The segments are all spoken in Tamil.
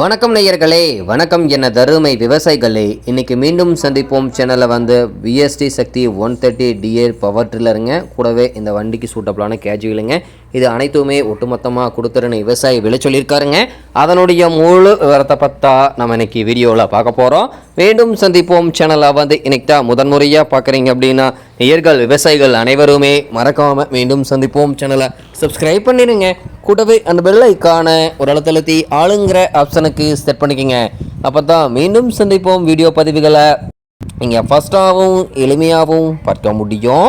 வணக்கம் நேயர்களே வணக்கம் என தருமை விவசாயிகளே. இன்றைக்கி மீண்டும் சந்திப்போம் சேனலில் வந்து VST Shakti one thirty DA power ட்ரில்லருங்க கூடவே இந்த வண்டிக்கு சூட்டபிளான கேஜுகளுங்க இது அனைத்துமே ஒட்டுமொத்தமாக கொடுத்துருன்னு விவசாயி விலை சொல்லியிருக்காருங்க. அதனுடைய முழு விவரத்தை பார்த்தா நம்ம இன்னைக்கு வீடியோவில் பார்க்க போகிறோம் மீண்டும் சந்திப்போம் சேனலை வந்து இன்னைக்கு தான் முதன்முறையாக பார்க்குறீங்க அப்படின்னா நேயர்கள் விவசாயிகள் அனைவருமே மறக்காமல் மீண்டும் சந்திப்போம் சேனலை. சப்ஸ்கிரைப் பண்ணிடுங்க. கூட்டவே அந்த பெல் ஐக்கான ஒரு அழுத்தழுத்தி ஆளுங்கிற ஆப்ஷனுக்கு செட் பண்ணிக்கோங்க. அப்போ தான் மீண்டும் சந்திப்போம் வீடியோ பதிவுகளை. நீங்கள் ஃபஸ்ட்டாகவும் எளிமையாகவும் பார்க்க முடியும்.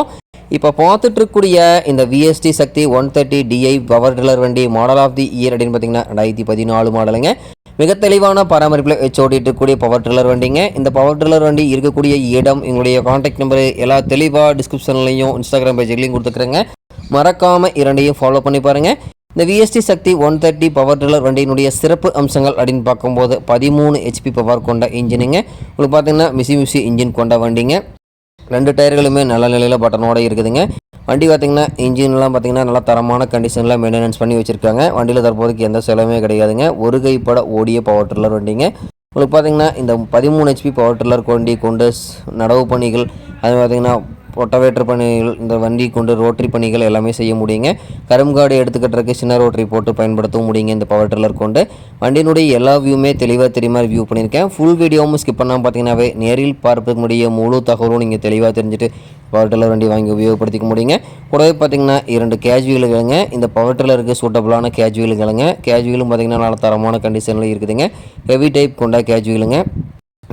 இப்போ பார்த்துட்ருக்கக்கூடிய இந்த VST Shakti one thirty DI power tiller வண்டி மாடல் ஆஃப் தி இயர் அப்படின்னு பார்த்தீங்கன்னா ரெண்டாயிரத்தி பதினாலு மாடலுங்க. மிக தெளிவான பராமரிப்பில் வச்சு ஓட்டிட்டு பவர் ட்ரில்லர் வண்டிங்க. இந்த பவர் ட்ரில்லர் வண்டி இருக்கக்கூடிய இடம் எங்களுடைய காண்டாக்ட் நம்பர் எல்லா தெளிவாக டிஸ்கிரிப்ஷன்லையும் இன்ஸ்டாகிராம் பேஜ்லையும் கொடுத்துக்கிறேங்க. மறக்காமல் இரண்டையும் ஃபாலோ பண்ணி பாருங்கள் இந்த VST Shakti one thirty power tiller வண்டியினுடைய சிறப்பு அம்சங்கள் அப்படின்னு பார்க்கும்போது பதிமூணு ஹெச்பி பவர் கொண்ட இன்ஜினுங்க உங்களுக்கு பார்த்தீங்கன்னா மிசி மிசி இன்ஜின் கொண்ட வண்டிங்க. ரெண்டு டயர்களுமே நல்ல நிலையில் பட்டனோட இருக்குதுங்க. வண்டி பார்த்திங்கன்னா இன்ஜின்லாம் பார்த்திங்கன்னா நல்லா தரமான கண்டிஷனில் மெயின்டெனன்ஸ் பண்ணி வச்சுருக்காங்க. வண்டியில் தற்போதைக்கு எந்த செலவுமே கிடையாதுங்க. ஒரு கைப்பட ஓடிய பவர் ட்ரில்லர் வண்டிங்க. உங்களுக்கு பார்த்திங்கன்னா இந்த பதிமூணு ஹெச்பி பவர் ட்ரில்லர் வண்டி கொண்டு நடவு பணிகள் அது பார்த்தீங்கன்னா ரொட்டவேட்டர் பணிகள் இந்த வண்டி கொண்டு ரோட்டரி பணிகள் எல்லாமே செய்ய முடியுங்க. கரும்காடு எடுத்துக்கட்டுறதுக்கு சின்ன ரோட்டரி போட்டு பயன்படுத்தவும் முடியுங்க இந்த பவர் ட்ரில்லர் கொண்டு. வண்டியினுடைய எல்லா வியூமே தெளிவாக தெரியுமா வியூ பண்ணியிருக்கேன். ஃபுல் வீடியோவும் ஸ்கிப் பண்ணாமல் பார்த்தீங்கன்னாவே நேரில் பார்ப்பதுக்கு முடிய முழு தகவலும் நீங்கள் தெளிவாக தெரிஞ்சுட்டு பவர் டில்லர் வண்டி வாங்கி உபயோகப்படுத்திக்க முடியுங்க. கூடவே பார்த்தீங்கன்னா இரண்டு கேஜுவலுங்க இந்த பவர் டில்லருக்கு சூட்டபுளான கேஜுவலுங்களுங்க கேஜுவலும் பார்த்திங்கன்னா நல்ல தரமான கண்டிஷனில் இருக்குதுங்க. ஹெவி டைப் கொண்ட கேஜுவலுங்க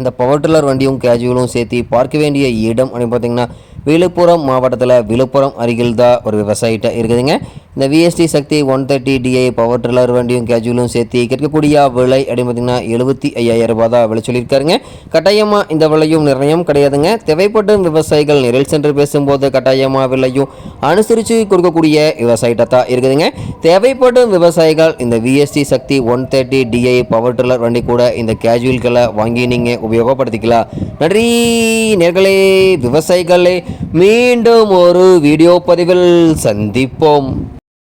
இந்த பவர் டில்லர் வண்டியும் கேஜுவலும் சேர்த்து பார்க்க வேண்டிய இடம் அப்படின்னு பார்த்தீங்கன்னா விழுப்புரம் மாவட்டத்தில் விழுப்புரம் அருகில் தான் ஒரு விவசாயிட்ட இருக்குதுங்க. இந்த VST Shakti one thirty DI power tiller வண்டியும் கேஜுவலும் சேர்த்து கேட்கக்கூடிய விலை அப்படின்னு பார்த்தீங்கன்னா எழுபத்தி ஐயாயிரம் ரூபாய் தான் விலை சொல்லியிருக்காருங்க. கட்டாயமாக இந்த விலையும் நிர்ணயம் கிடையாதுங்க. தேவைப்படும் விவசாயிகள் நேரில் சென்று பேசும்போது கட்டாயமாக விலையும் அனுசரித்து கொடுக்கக்கூடிய விவசாயிட்ட தான் இருக்குதுங்க. தேவைப்படும் விவசாயிகள் இந்த VST Shakti one thirty DI power tiller வண்டி கூட இந்த கேஜுவல்களை வாங்கி நீங்கள் உபயோகப்படுத்திக்கலாம். நன்றி நேர்களே விவசாயிகளே. மீண்டும் ஒரு வீடியோ பதிவில் சந்திப்போம்.